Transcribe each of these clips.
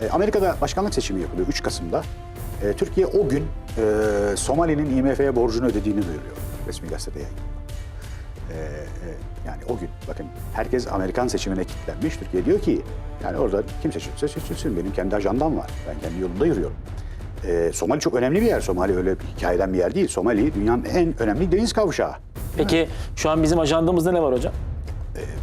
E, Amerika'da başkanlık seçimi yapılıyor 3 Kasım'da. E, Türkiye o gün e, Somali'nin IMF'ye borcunu ödediğini duyuruyor. Resmi gazetede yayınlanıyor. E, e, yani o gün bakın herkes Amerikan seçimine kilitlenmiş. Türkiye diyor ki yani orada kim seçilirse seçilsin benim kendi ajandam var. Ben kendi yolumda yürüyorum. E, Somali çok önemli bir yer. Somali öyle bir hikayeden bir yer değil. Somali dünyanın en önemli deniz kavşağı. Peki şu an bizim ajandamızda ne var hocam?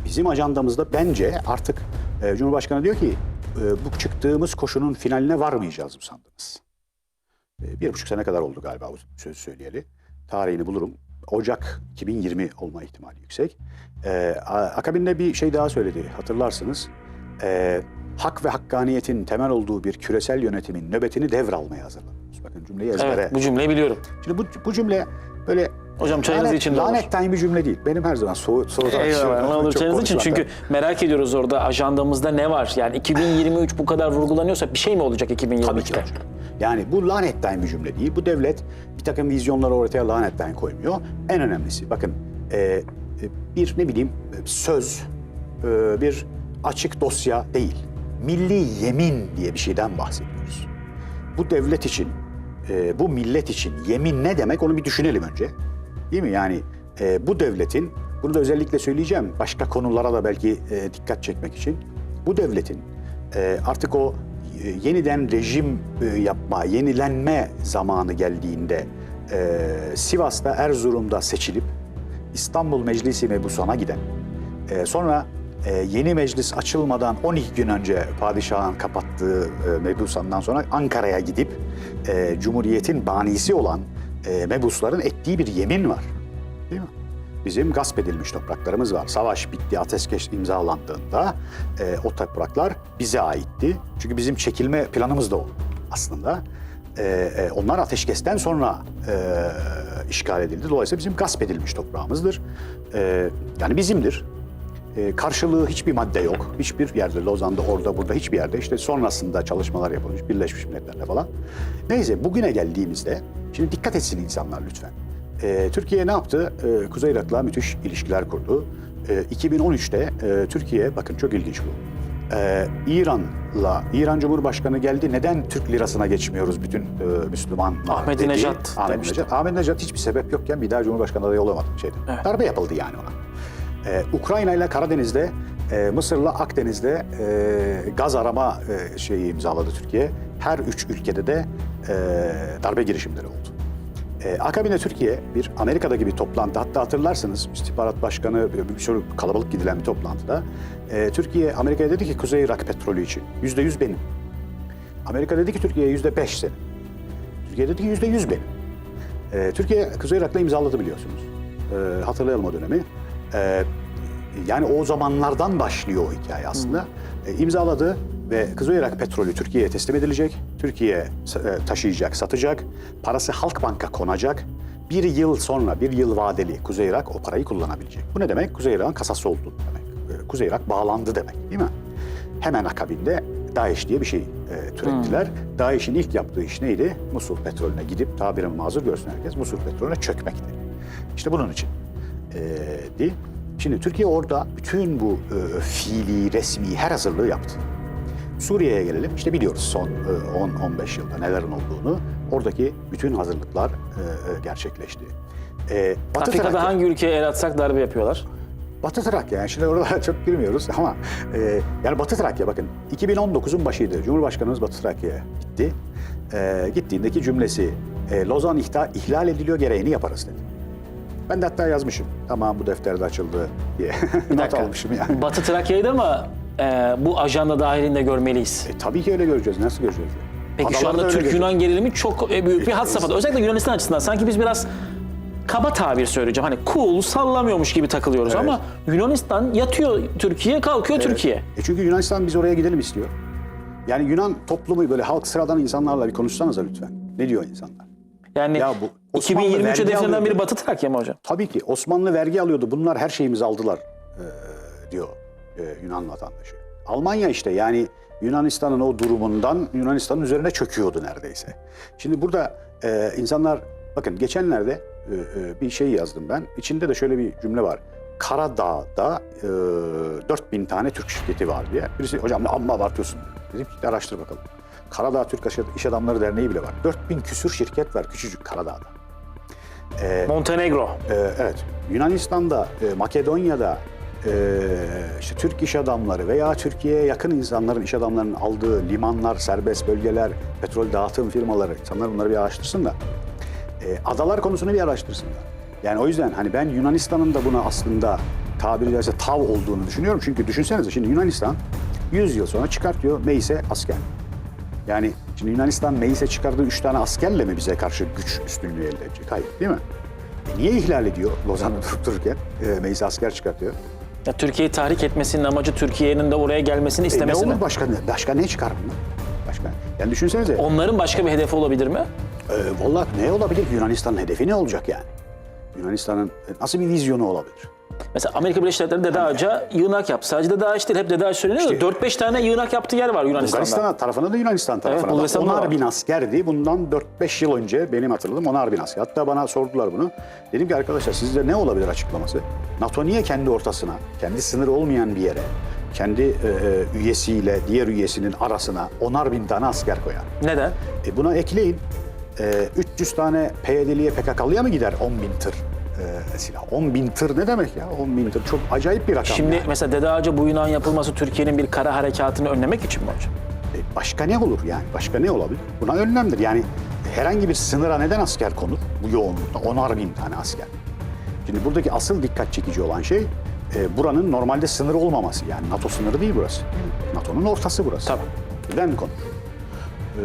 Bizim ajandamızda bence artık e, Cumhurbaşkanı diyor ki e, bu çıktığımız koşunun finaline varmayacağız mı sandınız? E, bir buçuk sene kadar oldu galiba bu söz söyleyeli. Tarihini bulurum. Ocak 2020 olma ihtimali yüksek. E, akabinde bir şey daha söyledi hatırlarsınız. E, hak ve hakkaniyetin temel olduğu bir küresel yönetimin nöbetini devralmaya hazırlanıyoruz. Bakın cümleyi ezbere. Evet bu cümleyi biliyorum. Şimdi bu, bu cümle böyle Hocam çayınız lanet, için de olur. lanetten bir cümle değil. Benim her zaman soğu, soğudan Eyvallah. Ne olur çayınız için. Çünkü merak ediyoruz orada ajandamızda ne var? Yani 2023 bu kadar vurgulanıyorsa bir şey mi olacak Tabii ki 2023'te? olacak. Yani bu lanetten bir cümle değil. Bu devlet bir takım vizyonları ortaya lanetten koymuyor. En önemlisi bakın e, e, bir ne bileyim e, söz, e, bir açık dosya değil. Milli yemin diye bir şeyden bahsediyoruz. Bu devlet için, e, bu millet için yemin ne demek onu bir düşünelim önce. Değil mi? Yani e, bu devletin, bunu da özellikle söyleyeceğim başka konulara da belki e, dikkat çekmek için. Bu devletin e, artık o e, yeniden rejim e, yapma, yenilenme zamanı geldiğinde e, Sivas'ta, Erzurum'da seçilip İstanbul Meclisi mebusana giden, e, sonra e, yeni meclis açılmadan 12 gün önce padişahın kapattığı e, mebusandan sonra Ankara'ya gidip e, Cumhuriyet'in banisi olan e, mebusların ettiği bir yemin var. Değil mi? Bizim gasp edilmiş topraklarımız var. Savaş bitti, ateşkes imzalandığında e, o topraklar bize aitti. Çünkü bizim çekilme planımız da o aslında. E, e, onlar ateşkesten sonra e, işgal edildi. Dolayısıyla bizim gasp edilmiş toprağımızdır. E, yani bizimdir. E, karşılığı hiçbir madde yok. Hiçbir yerde, Lozan'da, orada, burada hiçbir yerde. İşte sonrasında çalışmalar yapılmış, Birleşmiş Milletler'le falan. Neyse bugüne geldiğimizde, şimdi dikkat etsin insanlar lütfen. E, Türkiye ne yaptı? E, Kuzey Irak'la müthiş ilişkiler kurdu. E, 2013'te e, Türkiye, bakın çok ilginç bu. E, İran'la, İran Cumhurbaşkanı geldi. Neden Türk lirasına geçmiyoruz bütün e, Müslüman Ahmet demişti. Nejat. Ahmet Nejat hiçbir sebep yokken bir daha Cumhurbaşkanı adayı olamadı şeyde. Darbe yapıldı yani ona. Ee, Ukrayna ile Karadeniz'de, e, Mısır'la Akdeniz'de e, gaz arama e, şeyi imzaladı Türkiye. Her üç ülkede de e, darbe girişimleri oldu. E, akabinde Türkiye bir Amerika'daki bir toplantı, hatta hatırlarsınız istihbarat başkanı bir sürü kalabalık gidilen bir toplantıda e, Türkiye Amerika'ya dedi ki Kuzey Irak petrolü için yüzde yüz benim. Amerika dedi ki Türkiye'ye yüzde beş senin. Türkiye dedi ki yüzde yüz benim. E, Türkiye Kuzey Irak'la imzaladı biliyorsunuz. E, hatırlayalım o dönemi. E, yani o zamanlardan başlıyor o hikaye aslında. E, imzaladı ve Kuzey Irak petrolü Türkiye'ye teslim edilecek. Türkiye e, taşıyacak, satacak. Parası Halkbank'a konacak. Bir yıl sonra, bir yıl vadeli Kuzey Irak o parayı kullanabilecek. Bu ne demek? Kuzey Irak'ın kasası oldu demek. E, Kuzey Irak bağlandı demek değil mi? Hemen akabinde DAEŞ diye bir şey e, türettiler. DAEŞ'in ilk yaptığı iş neydi? Musul petrolüne gidip tabirimi mazur görsün herkes, Musul petrolüne çökmekti. İşte bunun için e, di. Şimdi Türkiye orada bütün bu e, fiili, resmi her hazırlığı yaptı. Suriye'ye gelelim. İşte biliyoruz son e, 10-15 yılda nelerin olduğunu. Oradaki bütün hazırlıklar e, e, gerçekleşti. E, Batı Afrika'da Trakya- hangi ülkeye el atsak darbe yapıyorlar? Batı Trakya yani şimdi oralara çok girmiyoruz ama e, yani Batı Trakya bakın 2019'un başıydı. Cumhurbaşkanımız Batı Trakya'ya gitti. E, gittiğindeki cümlesi e, Lozan ihta, ihlal ediliyor gereğini yaparız dedi. Ben de hatta yazmışım. Tamam bu defterde açıldı diye. Bir Not dakika. almışım yani. Batı Trakya'yı da mı e, bu ajanda dahilinde görmeliyiz? E, tabii ki öyle göreceğiz. Nasıl göreceğiz? Peki şu Adalarda anda öyle Türk-Yunan gerilimi çok e, büyük bir E, safhada. Özellikle Yunanistan açısından sanki biz biraz kaba tabir söyleyeceğim. Hani cool, sallamıyormuş gibi takılıyoruz Evet. ama Yunanistan yatıyor Türkiye, kalkıyor Türkiye. E çünkü Yunanistan biz oraya gidelim istiyor. Yani Yunan toplumu böyle halk sıradan insanlarla bir konuşsanıza lütfen. Ne diyor insanlar? Yani Ya bu Osmanlı 2023 vergi hedeflerinden biri. Batı Trakya mı hocam? Tabii ki Osmanlı vergi alıyordu. Bunlar her şeyimizi aldılar e, diyor e, Yunan vatandaşı. Almanya işte yani Yunanistan'ın o durumundan Yunanistan'ın üzerine çöküyordu neredeyse. Şimdi burada e, insanlar bakın geçenlerde e, e, bir şey yazdım ben. İçinde de şöyle bir cümle var. Karadağ'da e, 4000 tane Türk şirketi var diye. Birisi hocam ne amma abartıyorsun. Dedim ki araştır bakalım. Karadağ Türk İş Adamları Derneği bile var. 4000 küsür şirket var küçücük Karadağ'da. Montenegro. Ee, evet. Yunanistan'da, e, Makedonya'da e, işte Türk iş adamları veya Türkiye'ye yakın insanların, iş adamlarının aldığı limanlar, serbest bölgeler, petrol dağıtım firmaları, insanlar bunları bir araştırsın da e, adalar konusunu bir araştırsınlar. Yani o yüzden hani ben Yunanistan'ın da buna aslında tabiri caizse tav olduğunu düşünüyorum. Çünkü düşünsenize şimdi Yunanistan 100 yıl sonra çıkartıyor meclise asker. Yani şimdi Yunanistan meclise çıkardığı üç tane askerle mi bize karşı güç üstünlüğü elde edecek? Hayır değil mi? E niye ihlal ediyor Lozan'ı durup dururken? E, meclise asker çıkartıyor. Ya Türkiye'yi tahrik etmesinin amacı Türkiye'nin de oraya gelmesini E, ne istemesi olur mi? başka, ne- başka ne çıkar bundan? Başka. Yani düşünsenize. Onların başka bir hedefi olabilir mi? E, Valla ne olabilir Yunanistan'ın hedefi ne olacak yani? Yunanistan'ın e, nasıl bir vizyonu olabilir? Mesela Amerika Birleşik Devletleri Dede Ağaç'a yığınak yaptı. Sadece Dede Ağaç değil, hep Dede Ağaç söyleniyor da 4-5 tane yığınak yaptığı yer var Yunanistan'da. Bulgaristan tarafına da Yunanistan tarafına da. Bulgaristan'da Onar bin askerdi. Bundan 4-5 yıl önce benim hatırladığım onar bin asker. Hatta bana sordular bunu. Dedim ki arkadaşlar sizce ne olabilir açıklaması? NATO niye kendi ortasına, kendi sınırı olmayan bir yere, kendi e, e, üyesiyle diğer üyesinin arasına onar bin tane asker koyar? Neden? E buna ekleyin. E, 300 tane PYD'liye PKK'lıya mı gider 10 bin tır e, silah? 10 bin tır ne demek ya? 10 bin tır çok acayip bir rakam. Şimdi yani. mesela Dede Ağaç'a bu yığınağın yapılması Türkiye'nin bir kara harekatını önlemek için mi hocam? E, Başka ne olur yani? Başka ne olabilir? Buna önlemdir. Yani herhangi bir sınıra neden asker konur? Bu yoğunlukta onar bin tane asker. Şimdi buradaki asıl dikkat çekici olan şey e, buranın normalde sınırı olmaması. Yani NATO sınırı değil burası. NATO'nun ortası burası. Tabii. Neden konur? Ee,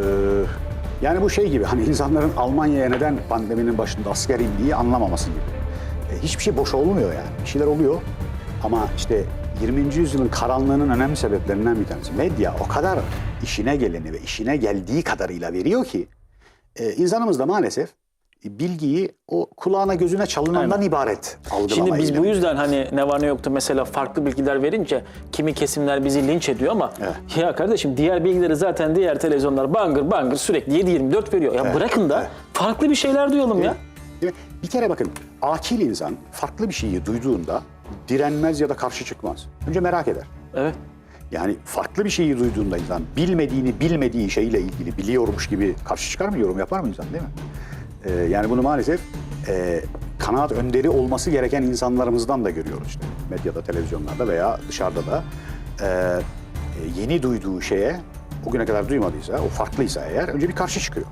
yani bu şey gibi hani insanların Almanya'ya neden pandeminin başında asker indiği anlamaması gibi. E, hiçbir şey boş olmuyor yani. Bir şeyler oluyor. Ama işte 20. yüzyılın karanlığının önemli sebeplerinden bir tanesi. Medya o kadar işine geleni ve işine geldiği kadarıyla veriyor ki e, insanımız da maalesef bilgiyi o kulağına gözüne çalınandan ibaret algılamaya Şimdi biz bu yüzden hani ne var ne yoktu mesela farklı bilgiler verince kimi kesimler bizi linç ediyor ama Evet. ya kardeşim diğer bilgileri zaten diğer televizyonlar bangır bangır sürekli 7-24 veriyor. Ya bırakın da evet. farklı bir şeyler duyalım ya. Değil mi? Bir kere bakın akil insan farklı bir şeyi duyduğunda direnmez ya da karşı çıkmaz. Önce merak eder. Evet. Yani farklı bir şeyi duyduğunda insan bilmediğini bilmediği şeyle ilgili biliyormuş gibi karşı çıkar mı yorum yapar mı insan değil mi? Ee, yani bunu maalesef e, kanaat önderi olması gereken insanlarımızdan da görüyoruz işte. Medyada, televizyonlarda veya dışarıda da. Ee, e, yeni duyduğu şeye o güne kadar duymadıysa, o farklıysa eğer önce bir karşı çıkıyor.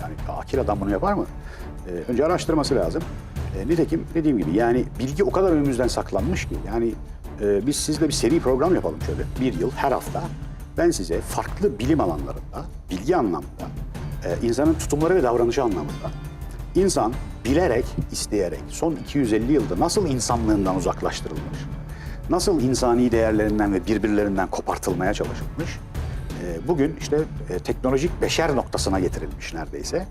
Yani akil adam bunu yapar mı? Ee, önce araştırması lazım. Ee, nitekim dediğim gibi yani bilgi o kadar önümüzden saklanmış ki yani e, biz sizle bir seri program yapalım şöyle bir yıl her hafta. Ben size farklı bilim alanlarında, bilgi anlamında, e, insanın tutumları ve davranışı anlamında insan bilerek, isteyerek son 250 yılda nasıl insanlığından uzaklaştırılmış, nasıl insani değerlerinden ve birbirlerinden kopartılmaya çalışılmış, e, bugün işte e, teknolojik beşer noktasına getirilmiş neredeyse.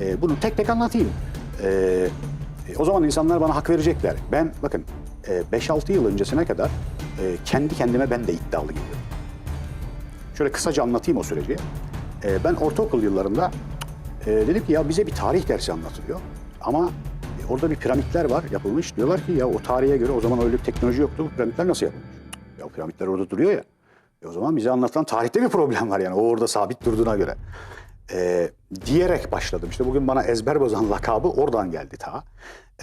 E, bunu tek tek anlatayım. O zaman insanlar bana hak verecekler. Ben bakın e, 5-6 yıl öncesine kadar kendi kendime ben de iddialı geliyorum. Şöyle kısaca anlatayım o süreci. Ben ortaokul yıllarında e, dedim ki ya bize bir tarih dersi anlatılıyor. Ama e, orada bir piramitler var yapılmış. Diyorlar ki ya o tarihe göre o zaman öyle bir teknoloji yoktu. Bu piramitler nasıl yapılmış? Ya piramitler orada duruyor ya. E o zaman bize anlatılan tarihte bir problem var yani. O orada sabit durduğuna göre. E, diyerek başladım. İşte bugün bana ezber bozan lakabı oradan geldi ta.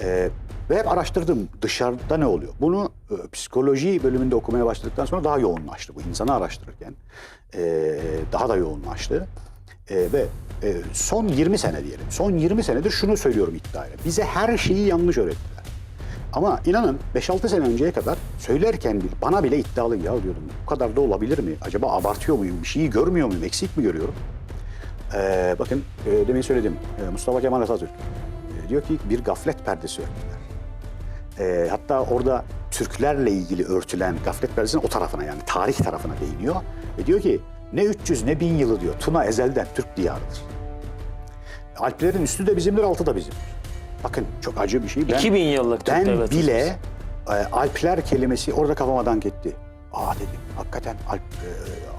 E, ve hep araştırdım dışarıda ne oluyor. Bunu e, psikoloji bölümünde okumaya başladıktan sonra daha yoğunlaştı. Bu insanı araştırırken e, daha da yoğunlaştı. E, ve e, son 20 sene diyelim. Son 20 senedir şunu söylüyorum iddiayla. Bize her şeyi yanlış öğrettiler. Ama inanın 5-6 sene önceye kadar söylerken bile, bana bile iddialı ya diyordum. Bu kadar da olabilir mi? Acaba abartıyor muyum? Bir şeyi görmüyor muyum? Eksik mi görüyorum? Ee, bakın e, demin söyledim. E, Mustafa Kemal Atatürk e, diyor ki bir gaflet perdesi örttüler. E, hatta orada Türklerle ilgili örtülen gaflet perdesinin o tarafına yani tarih tarafına değiniyor. Ve diyor ki ne 300 ne 1000 yılı diyor. Tuna ezelden Türk diyarıdır. Alplerin üstü de bizimdir, altı da bizimdir. Bakın çok acı bir şey. Ben, 2000 yıllık Türk ben devleti. bile e, Alpler kelimesi orada kafama dank etti. Aa dedim hakikaten Alp, e,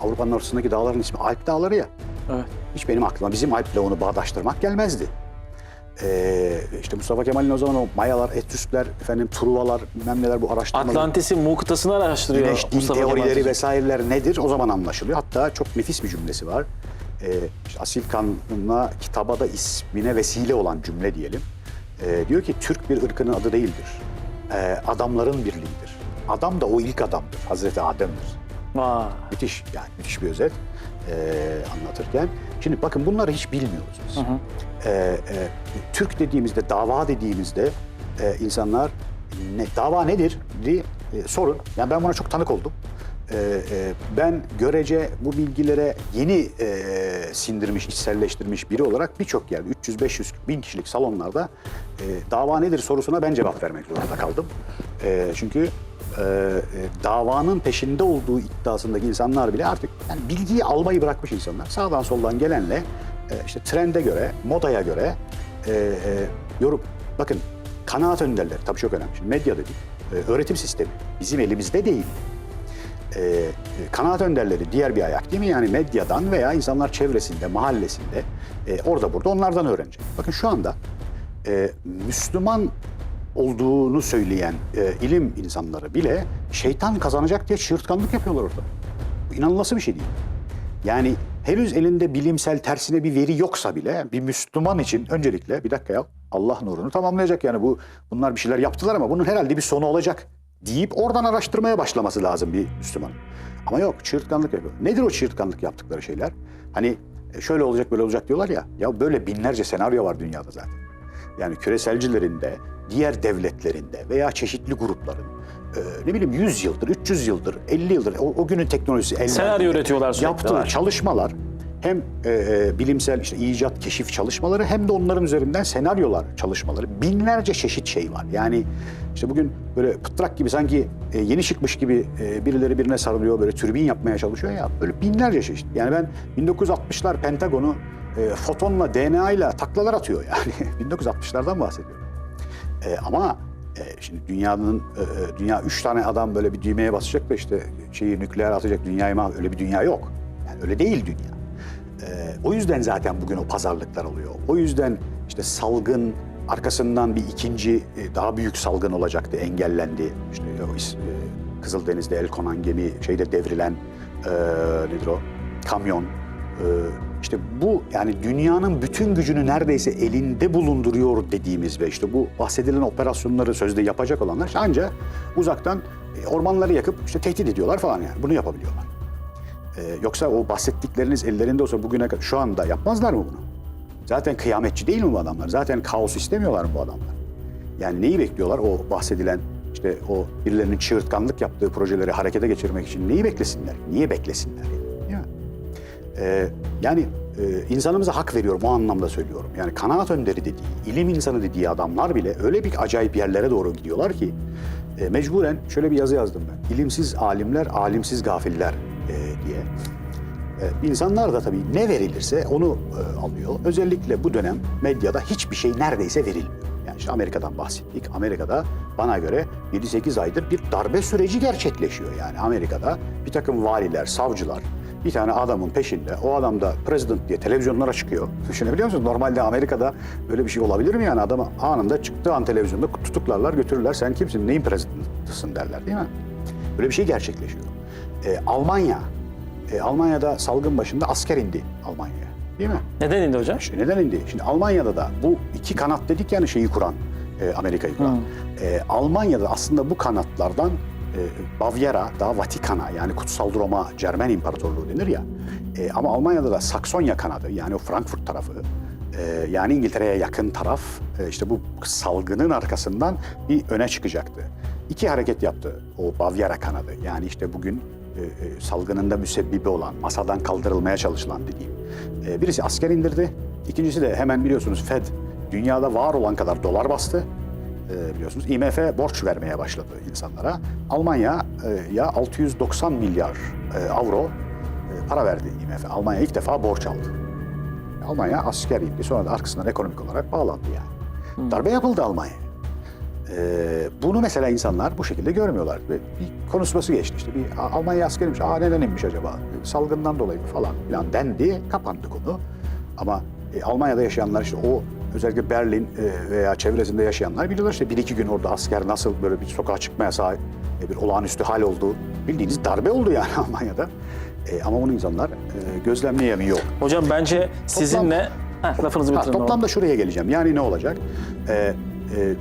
Avrupa'nın ortasındaki dağların ismi Alp dağları ya. Evet. Hiç benim aklıma bizim Alp'le onu bağdaştırmak gelmezdi. E, işte Mustafa Kemal'in o zaman o Mayalar, Etüskler, efendim Truvalar, bilmem neler bu araştırmalar. Atlantis'in mu kıtasını araştırıyor Güneş dil Mustafa Kemal teorileri Atatürk. vesaireler nedir o zaman anlaşılıyor. Hatta çok nefis bir cümlesi var. Ee, işte Asil Kan'la kitaba da ismine vesile olan cümle diyelim. Ee, diyor ki Türk bir ırkının adı değildir. Ee, adamların birliğidir. Adam da o ilk adamdır. Hazreti Adem'dir. Vay. Müthiş yani müthiş bir özet ee, anlatırken. Şimdi bakın bunları hiç bilmiyoruz biz. Ee, e, Türk dediğimizde, dava dediğimizde e, insanlar ne, dava nedir diye e, sorun. Yani ben buna çok tanık oldum. Ee, e, ben görece bu bilgilere yeni e, sindirmiş, içselleştirmiş biri olarak birçok yerde 300-500 bin kişilik salonlarda e, dava nedir sorusuna ben cevap vermek zorunda kaldım. E, çünkü e, e, davanın peşinde olduğu iddiasındaki insanlar bile artık yani bilgiyi almayı bırakmış insanlar. Sağdan soldan gelenle e, işte trende göre, modaya göre e, e, yorum. Bakın kanaat önderleri tabii çok önemli. Şimdi medya dedik. E, öğretim sistemi bizim elimizde değil. E, e, kanaat önderleri diğer bir ayak değil mi? Yani medyadan veya insanlar çevresinde, mahallesinde e, orada burada onlardan öğrenecek. Bakın şu anda e, Müslüman olduğunu söyleyen e, ilim insanları bile şeytan kazanacak diye çığırtkanlık yapıyorlar orada. Bu inanılması bir şey değil. Yani henüz elinde bilimsel tersine bir veri yoksa bile bir Müslüman için öncelikle bir dakika ya Allah nurunu tamamlayacak yani bu bunlar bir şeyler yaptılar ama bunun herhalde bir sonu olacak deyip oradan araştırmaya başlaması lazım bir Müslüman. Ama yok çığırtkanlık yapıyor. Nedir o çığırtkanlık yaptıkları şeyler? Hani e, şöyle olacak böyle olacak diyorlar ya. Ya böyle binlerce senaryo var dünyada zaten. Yani küreselcilerin de, diğer devletlerin de veya çeşitli grupların e, ne bileyim 100 yıldır, 300 yıldır, 50 yıldır o, o günün teknolojisi Senaryo üretiyorlar sürekli, Yaptığı var. çalışmalar hem e, e, bilimsel işte icat, keşif çalışmaları hem de onların üzerinden senaryolar çalışmaları. Binlerce çeşit şey var. Yani işte bugün böyle pıtrak gibi sanki e, yeni çıkmış gibi e, birileri birine sarılıyor böyle türbin yapmaya çalışıyor ya. Böyle binlerce çeşit. Yani ben 1960'lar Pentagon'u e, fotonla, DNA ile taklalar atıyor yani. 1960'lardan bahsediyorum. E, ama e, şimdi dünyanın e, e, dünya üç tane adam böyle bir düğmeye basacak da işte şeyi nükleer atacak dünyayı mah öyle bir dünya yok. Yani öyle değil dünya. E, o yüzden zaten bugün o pazarlıklar oluyor. O yüzden işte salgın arkasından bir ikinci e, daha büyük salgın olacaktı engellendi. İşte o e, Kızıldeniz'de el konan gemi şeyde devrilen e, nedir o kamyon. E, işte bu yani dünyanın bütün gücünü neredeyse elinde bulunduruyor dediğimiz ve işte bu bahsedilen operasyonları sözde yapacak olanlar ancak uzaktan e, ormanları yakıp işte tehdit ediyorlar falan yani bunu yapabiliyorlar. E, yoksa o bahsettikleriniz ellerinde olsa bugüne kadar şu anda yapmazlar mı bunu? Zaten kıyametçi değil mi bu adamlar? Zaten kaos istemiyorlar mı bu adamlar? Yani neyi bekliyorlar o bahsedilen işte o birilerinin çığırtkanlık yaptığı projeleri harekete geçirmek için neyi beklesinler? Niye beklesinler? Mi? Ee, yani e, insanımıza hak veriyorum o anlamda söylüyorum. Yani kanaat önderi dediği, ilim insanı dediği adamlar bile öyle bir acayip yerlere doğru gidiyorlar ki e, mecburen şöyle bir yazı yazdım ben. İlimsiz alimler, alimsiz gafiller e, diye. E, insanlar da tabii ne verilirse onu e, alıyor. Özellikle bu dönem medyada hiçbir şey neredeyse verilmiyor. Yani işte Amerika'dan bahsettik. Amerika'da bana göre 7-8 aydır bir darbe süreci gerçekleşiyor. Yani Amerika'da bir takım valiler, savcılar bir tane adamın peşinde. O adam da president diye televizyonlara çıkıyor. Düşünebiliyor musunuz? Normalde Amerika'da böyle bir şey olabilir mi? Yani adamı anında çıktığı an televizyonda tutuklarlar, götürürler. Sen kimsin, neyin presidentısın derler değil mi? Böyle bir şey gerçekleşiyor. E, Almanya, e, Almanya'da salgın başında asker indi Almanya'ya. Değil mi? Neden indi hocam? İşte neden indi? Şimdi Almanya'da da bu iki kanat dedik yani şeyi kuran, e, Amerika'yı kuran. E, Almanya'da aslında bu kanatlardan e, Bavyera, daha Vatikan'a yani Kutsal Roma Cermen İmparatorluğu denir ya. E, ama Almanya'da da Saksonya kanadı yani o Frankfurt tarafı e, yani İngiltere'ye yakın taraf e, işte bu salgının arkasından bir öne çıkacaktı. İki hareket yaptı o Bavyera kanadı. Yani işte bugün e, e, salgının da müsebbibi olan, masadan kaldırılmaya çalışılan dediğim. E, birisi asker indirdi. İkincisi de hemen biliyorsunuz Fed dünyada var olan kadar dolar bastı. E, biliyorsunuz IMF borç vermeye başladı insanlara. Almanya e, ya 690 milyar e, avro e, para verdi IMF. Almanya ilk defa borç aldı. Almanya asker indi. Sonra da arkasından ekonomik olarak bağlandı yani. Darbe yapıldı Almanya'ya. Ee, bunu mesela insanlar bu şekilde görmüyorlar. Bir konuşması geçti işte. Bir "Aa, Almanya askeriymiş. Aa neden inmiş acaba? Salgından dolayı mı falan filan dendi. Kapandı konu. Ama e, Almanya'da yaşayanlar işte o özellikle Berlin e, veya çevresinde yaşayanlar biliyorlar işte bir iki gün orada asker nasıl böyle bir sokağa çıkmaya sahip e, bir olağanüstü hal oldu. Bildiğiniz darbe oldu yani Almanya'da. E, ama bunu insanlar e, gözlemleyemiyor. Hocam bence sizinle... Heh, lafınızı Ha, bitirin. toplamda şuraya geleceğim. Yani ne olacak? E, e,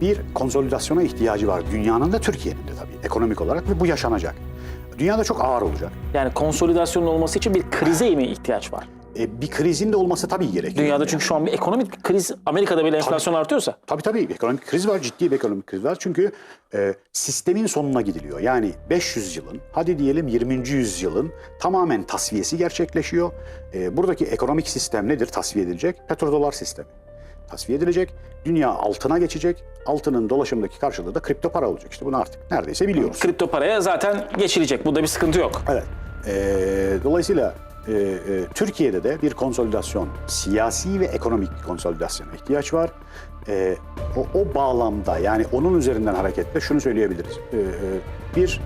bir konsolidasyona ihtiyacı var. Dünyanın da Türkiye'nin de tabii ekonomik olarak ve bu yaşanacak. Dünyada çok ağır olacak. Yani konsolidasyonun olması için bir krize mi ihtiyaç var? E, bir krizin de olması tabii gerekiyor. Dünyada Yani. çünkü şu an bir ekonomik kriz, Amerika'da bile enflasyon artıyorsa. Tabii tabii ekonomik kriz var, ciddi bir ekonomik kriz var. Çünkü e, sistemin sonuna gidiliyor. Yani 500 yılın, hadi diyelim 20. yüzyılın tamamen tasfiyesi gerçekleşiyor. E, buradaki ekonomik sistem nedir tasfiye edilecek? Petrodolar sistemi. Tasfiye edilecek, dünya altına geçecek, altının dolaşımdaki karşılığı da kripto para olacak. İşte bunu artık neredeyse biliyoruz. Kripto paraya zaten geçilecek. Burada bir sıkıntı yok. Evet. Ee, dolayısıyla e, e, Türkiye'de de bir konsolidasyon, siyasi ve ekonomik konsolidasyona ihtiyaç var. Ee, o, o bağlamda yani onun üzerinden hareketle şunu söyleyebiliriz. Ee, e, bir,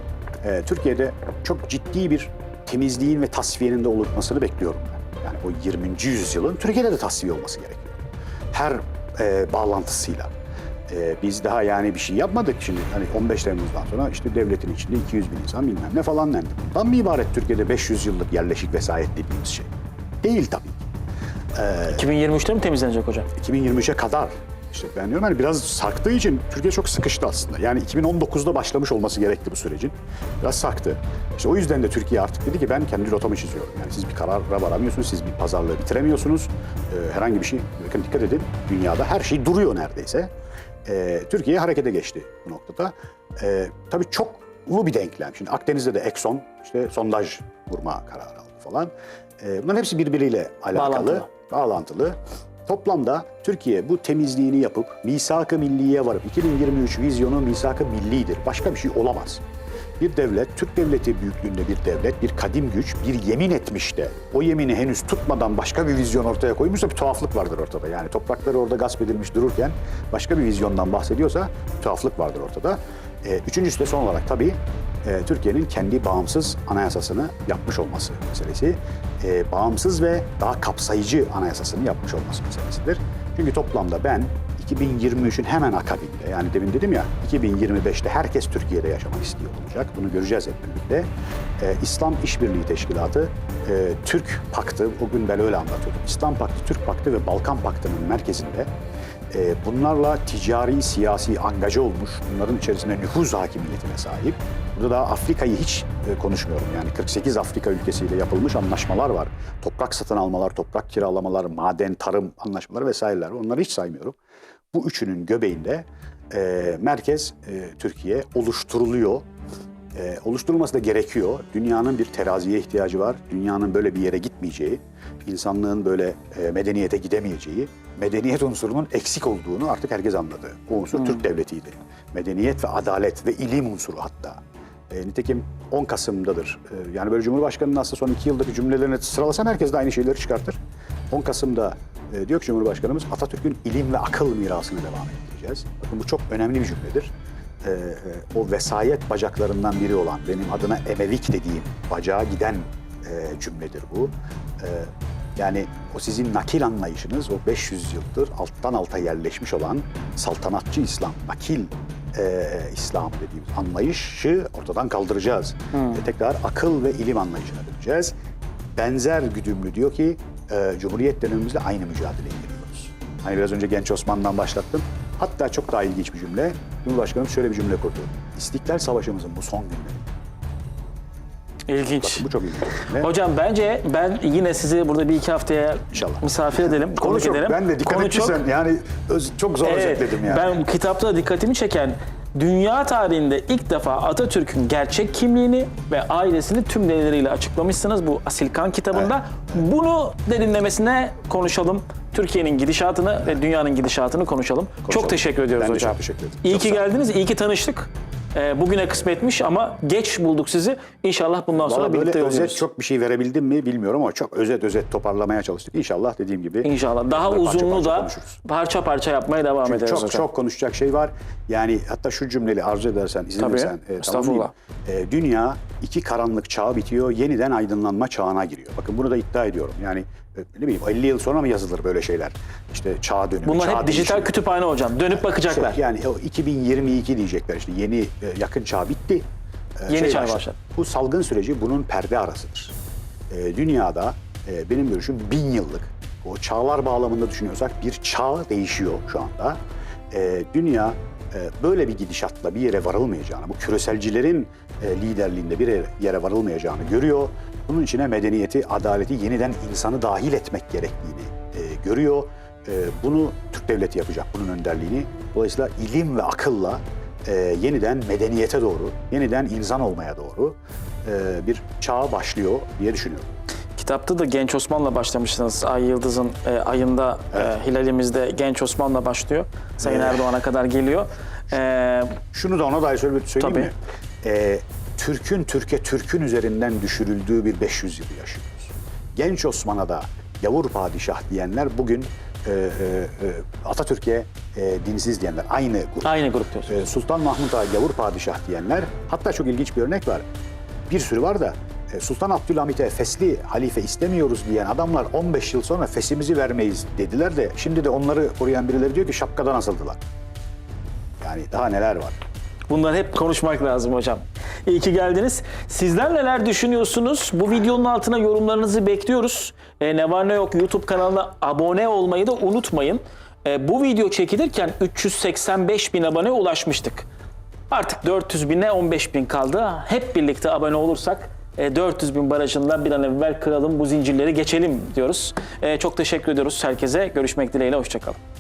e, Türkiye'de çok ciddi bir temizliğin ve tasfiyenin de oluşmasını bekliyorum ben. Yani o 20. yüzyılın Türkiye'de de tasfiye olması gerekiyor. Her e, bağlantısıyla. Ee, biz daha yani bir şey yapmadık şimdi. Hani 15 Temmuz'dan sonra işte devletin içinde 200 bin insan bilmem ne falan dendi. Bundan mı ibaret Türkiye'de 500 yıllık yerleşik vesayet dediğimiz şey? Değil tabii. 2023'te mi temizlenecek hocam? 2023'e kadar işte ben diyorum hani biraz sarktığı için Türkiye çok sıkıştı aslında. Yani 2019'da başlamış olması gerekti bu sürecin. Biraz sarktı. İşte o yüzden de Türkiye artık dedi ki ben kendi rotamı çiziyorum. Yani siz bir karara varamıyorsunuz, siz bir pazarlığı bitiremiyorsunuz. Ee, herhangi bir şey, bakın dikkat edin dünyada her şey duruyor neredeyse. Ee, Türkiye harekete geçti bu noktada. Ee, tabii çok ulu bir denklem. Şimdi Akdeniz'de de Exxon işte sondaj vurma kararı aldı falan. Ee, bunların hepsi birbiriyle alakalı Bağlantılı. bağlantılı. Toplamda Türkiye bu temizliğini yapıp misak-ı milliye varıp 2023 vizyonu misak-ı millidir. Başka bir şey olamaz. Bir devlet, Türk devleti büyüklüğünde bir devlet, bir kadim güç, bir yemin etmiş de o yemini henüz tutmadan başka bir vizyon ortaya koymuşsa bir tuhaflık vardır ortada. Yani toprakları orada gasp edilmiş dururken başka bir vizyondan bahsediyorsa bir tuhaflık vardır ortada. Ee, üçüncüsü de son olarak tabii e, Türkiye'nin kendi bağımsız anayasasını yapmış olması meselesi. E, bağımsız ve daha kapsayıcı anayasasını yapmış olması meselesidir. Çünkü toplamda ben 2023'ün hemen akabinde yani demin dedim ya 2025'te herkes Türkiye'de yaşamak istiyor olacak. Bunu göreceğiz hep birlikte. E, İslam İşbirliği Teşkilatı, e, Türk Paktı, o gün ben öyle anlatıyordum. İslam Paktı, Türk Paktı ve Balkan Paktı'nın merkezinde e, bunlarla ticari, siyasi angaja olmuş, bunların içerisinde nüfuz hakimiyetine sahip. Burada da Afrika'yı hiç e, konuşmuyorum. Yani 48 Afrika ülkesiyle yapılmış anlaşmalar var. Toprak satın almalar, toprak kiralamalar, maden, tarım anlaşmaları vesaireler. Onları hiç saymıyorum. Bu üçünün göbeğinde e, merkez e, Türkiye oluşturuluyor. E, oluşturulması da gerekiyor. Dünyanın bir teraziye ihtiyacı var. Dünyanın böyle bir yere gitmeyeceği, insanlığın böyle e, medeniyete gidemeyeceği, medeniyet unsurunun eksik olduğunu artık herkes anladı. O unsur Türk devletiydi. Medeniyet ve adalet ve ilim unsuru hatta. E, nitekim 10 Kasım'dadır. E, yani böyle Cumhurbaşkanı'nın aslında son iki yıldaki cümlelerini sıralasam herkes de aynı şeyleri çıkartır. 10 Kasım'da e, diyor ki Cumhurbaşkanımız Atatürk'ün ilim ve akıl mirasını devam ettireceğiz. Bakın bu çok önemli bir cümledir. E, e, o vesayet bacaklarından biri olan benim adına emevik dediğim bacağa giden e, cümledir bu. E, yani o sizin nakil anlayışınız o 500 yıldır alttan alta yerleşmiş olan saltanatçı İslam, nakil e, İslam dediğimiz anlayışı ortadan kaldıracağız. Ve tekrar akıl ve ilim anlayışına döneceğiz. Benzer güdümlü diyor ki e, Cumhuriyet dönemimizde aynı mücadeleye giriyoruz. Hani biraz önce Genç Osman'dan başlattım. Hatta çok daha ilginç bir cümle. Cumhurbaşkanımız şöyle bir cümle kurdu. İstiklal Savaşımızın bu son günleri. İlginç. Bakın bu çok ilginç. cümle. Hocam bence ben yine sizi burada bir iki haftaya İnşallah. misafir edelim. Konu konuk çok. edelim. Ben de dikkat Konu çok- yani öz- çok zor Evet, özetledim yani. Ben kitapta dikkatimi çeken dünya tarihinde ilk defa Atatürk'ün gerçek kimliğini ve ailesini tüm delilleriyle açıklamışsınız bu Asilkan kitabında. Bunu derinlemesine konuşalım. Türkiye'nin gidişatını ve dünyanın gidişatını konuşalım. Çok teşekkür ediyoruz Ben hocam. çok teşekkür ederim. İyi Çok ki geldiniz, iyi ki tanıştık. Ee, bugüne kısmetmiş ama geç bulduk sizi. İnşallah bundan sonra Valla böyle birlikte özet yolluyoruz. çok bir şey verebildim mi bilmiyorum ama çok özet özet toparlamaya çalıştık. İnşallah dediğim gibi. İnşallah. Daha parça uzunlu parça da konuşuruz. parça parça yapmaya devam ederiz Çok hocam. çok konuşacak şey var. Yani hatta şu cümleyi arzu edersen, izin Tabii, verirsen. e, estağfurullah. tamamlayayım. E, dünya iki karanlık çağ bitiyor, yeniden aydınlanma çağına giriyor. Bakın bunu da iddia ediyorum. Yani e, ne bileyim 50 yıl sonra mı yazılır böyle şeyler? İşte çağ dönümü, Bunlar çağ hep dijital değişimi. kütüphane hocam. Dönüp bakacaklar. Şey, yani o 2022 diyecekler işte yeni e, yakın çağ bitti. E, Yeni çağ başladı. Bu salgın süreci bunun perde arasıdır. Dünyada benim görüşüm bin yıllık. O çağlar bağlamında düşünüyorsak bir çağ değişiyor şu anda. Dünya böyle bir gidişatla bir yere varılmayacağını, bu küreselcilerin e, liderliğinde bir yere- varılmayacağını görüyor. Bunun içine medeniyeti, adaleti yeniden insanı dahil etmek gerektiğini e, görüyor. E, bunu Türk devleti yapacak bunun önderliğini. Dolayısıyla ilim ve akılla e, yeniden medeniyete doğru, yeniden insan olmaya doğru e, bir çağ başlıyor diye düşünüyorum. Kitapta da Genç Osman'la başlamışsınız. Ay Yıldız'ın e, ayında e, hilalimizde Genç Osman'la başlıyor. Sayın Evet. Erdoğan'a kadar geliyor. E, Şunu da ona dair söyle- söyleyeyim Tabii. mi? E, Türk'ün Türkiye Türk'ün üzerinden düşürüldüğü bir 500 yılı yaşıyoruz. Genç Osman'a da yavur padişah diyenler bugün e, e, e, Atatürk'e e, dinsiz diyenler aynı grup. aynı grup diyorsun. Ee, Sultan Mahmut Ağa Yavur Padişah diyenler, hatta çok ilginç bir örnek var. Bir sürü var da e, Sultan Abdülhamit'e fesli halife istemiyoruz diyen adamlar 15 yıl sonra fesimizi vermeyiz dediler de şimdi de onları koruyan birileri diyor ki şapkadan asıldılar. Yani daha neler var. Bunları hep konuşmak lazım hocam. İyi ki geldiniz. Sizler neler düşünüyorsunuz? Bu videonun altına yorumlarınızı bekliyoruz. E, ne var ne yok YouTube kanalına abone olmayı da unutmayın. E, bu video çekilirken 385 bin abone ulaşmıştık. Artık 400 bine 15 bin kaldı. Hep birlikte abone olursak e, 400 bin barajından bir an evvel kıralım bu zincirleri geçelim diyoruz. E, çok teşekkür ediyoruz herkese. Görüşmek dileğiyle. Hoşçakalın.